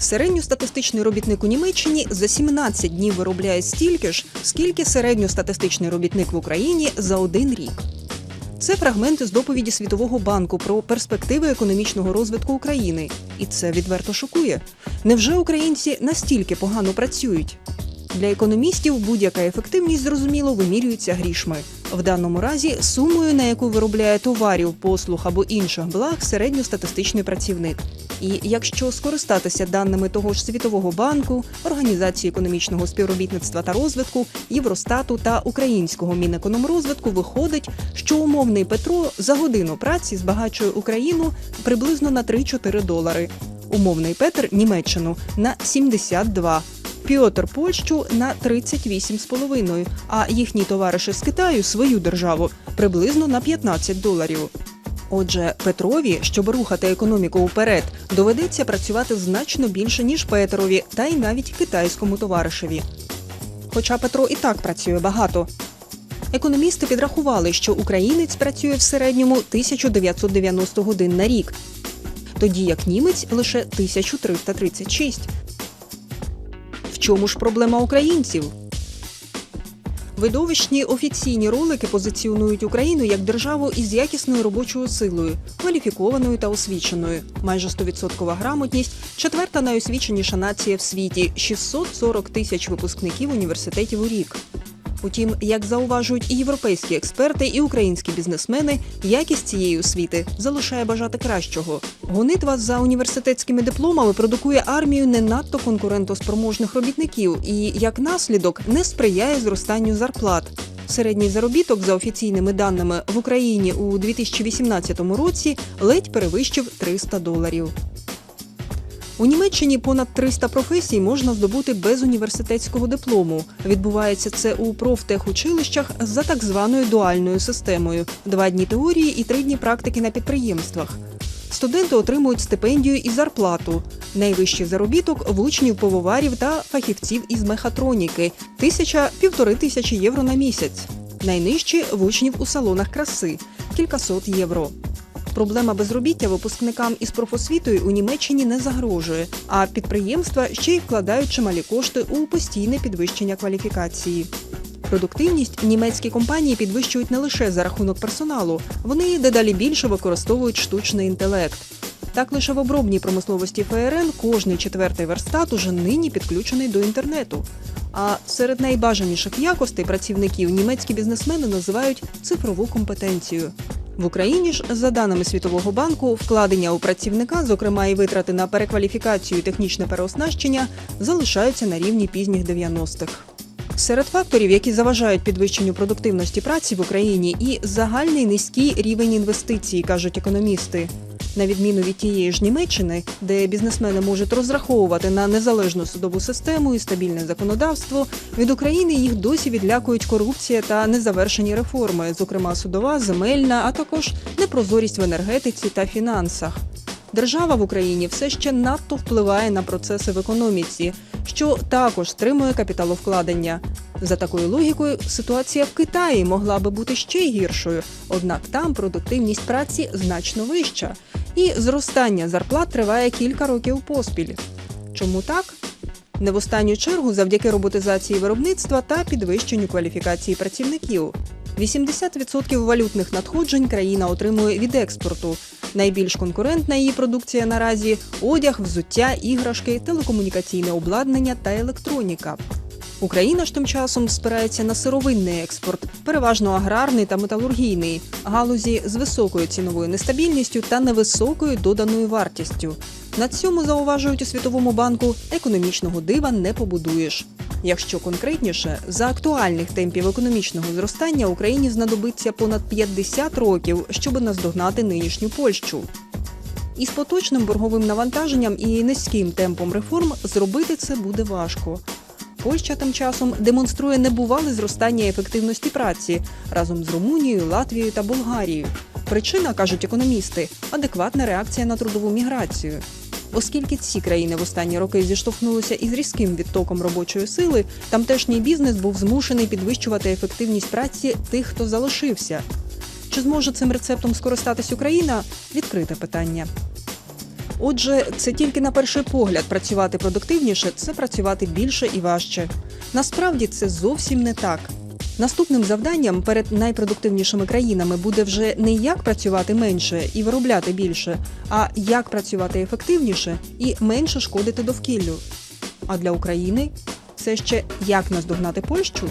Середньостатистичний робітник у Німеччині за 17 днів виробляє стільки ж, скільки середньостатистичний робітник в Україні за один рік. Це фрагменти з доповіді Світового банку про перспективи економічного розвитку України. І це відверто шокує. Невже українці настільки погано працюють? Для економістів будь-яка ефективність, зрозуміло, вимірюється грішми. В даному разі сумою, на яку виробляє товарів, послуг або інших благ середньостатистичний працівник. І якщо скористатися даними того ж Світового банку, Організації економічного співробітництва та розвитку, Євростату та Українського Мінекономрозвитку, виходить, що умовний Петро за годину праці збагачує Україну приблизно на 3-4 долари. Умовний Петр Німеччину на 72, Піотр Польщу на 38,5, а їхні товариші з Китаю свою державу приблизно на 15 доларів. Отже, Петрові, щоб рухати економіку вперед, доведеться працювати значно більше ніж Петрові, та й навіть китайському товаришеві. Хоча Петро і так працює багато. Економісти підрахували, що українець працює в середньому 1990 годин на рік, тоді як німець лише 1336. В чому ж проблема українців? Видовищні офіційні ролики позиціонують Україну як державу із якісною робочою силою, кваліфікованою та освіченою. Майже 100% грамотність, четверта найосвіченіша нація в світі, 640 тисяч випускників університетів у рік. Утім, як зауважують і європейські експерти, і українські бізнесмени, якість цієї освіти залишає бажати кращого. Гонитва за університетськими дипломами продукує армію не надто конкурентоспроможних робітників і, як наслідок, не сприяє зростанню зарплат. Середній заробіток за офіційними даними в Україні у 2018 році ледь перевищив 300 доларів. У Німеччині понад 300 професій можна здобути без університетського диплому. Відбувається це у профтехучилищах за так званою дуальною системою: два дні теорії і три дні практики на підприємствах. Студенти отримують стипендію і зарплату. Найвищий заробіток в учнів пивоварів та фахівців із мехатроніки тисяча півтори тисячі євро на місяць. Найнижчі в учнів у салонах краси кількасот євро. Проблема безробіття випускникам із профосвітою у Німеччині не загрожує, а підприємства ще й вкладають чималі кошти у постійне підвищення кваліфікації. Продуктивність німецькі компанії підвищують не лише за рахунок персоналу, вони дедалі більше використовують штучний інтелект. Так лише в обробній промисловості ФРН кожний четвертий верстат уже нині підключений до інтернету. А серед найбажаніших якостей працівників німецькі бізнесмени називають цифрову компетенцію. В Україні ж, за даними Світового банку, вкладення у працівника, зокрема і витрати на перекваліфікацію і технічне переоснащення, залишаються на рівні пізніх 90-х. Серед факторів, які заважають підвищенню продуктивності праці в Україні, і загальний низький рівень інвестицій, кажуть економісти. На відміну від тієї ж Німеччини, де бізнесмени можуть розраховувати на незалежну судову систему і стабільне законодавство, від України їх досі відлякують корупція та незавершені реформи, зокрема судова, земельна, а також непрозорість в енергетиці та фінансах. Держава в Україні все ще надто впливає на процеси в економіці, що також стримує капіталовкладення. За такою логікою, ситуація в Китаї могла би бути ще гіршою, однак там продуктивність праці значно вища, і зростання зарплат триває кілька років поспіль. Чому так? Не в останню чергу завдяки роботизації виробництва та підвищенню кваліфікації працівників. 80% валютних надходжень країна отримує від експорту. Найбільш конкурентна її продукція наразі одяг, взуття, іграшки, телекомунікаційне обладнання та електроніка. Україна ж тим часом спирається на сировинний експорт, переважно аграрний та металургійний, галузі з високою ціновою нестабільністю та невисокою доданою вартістю. На цьому зауважують у Світовому банку економічного дива не побудуєш. Якщо конкретніше, за актуальних темпів економічного зростання Україні знадобиться понад 50 років, щоб наздогнати нинішню Польщу. Із поточним борговим навантаженням і низьким темпом реформ зробити це буде важко. Польща тим часом демонструє небувале зростання ефективності праці разом з Румунією, Латвією та Болгарією. Причина кажуть економісти адекватна реакція на трудову міграцію. Оскільки ці країни в останні роки зіштовхнулися із різким відтоком робочої сили, тамтешній бізнес був змушений підвищувати ефективність праці тих, хто залишився. Чи зможе цим рецептом скористатись Україна? Відкрите питання. Отже, це тільки на перший погляд працювати продуктивніше це працювати більше і важче. Насправді це зовсім не так. Наступним завданням перед найпродуктивнішими країнами буде вже не як працювати менше і виробляти більше, а як працювати ефективніше і менше шкодити довкіллю. А для України це ще як наздогнати Польщу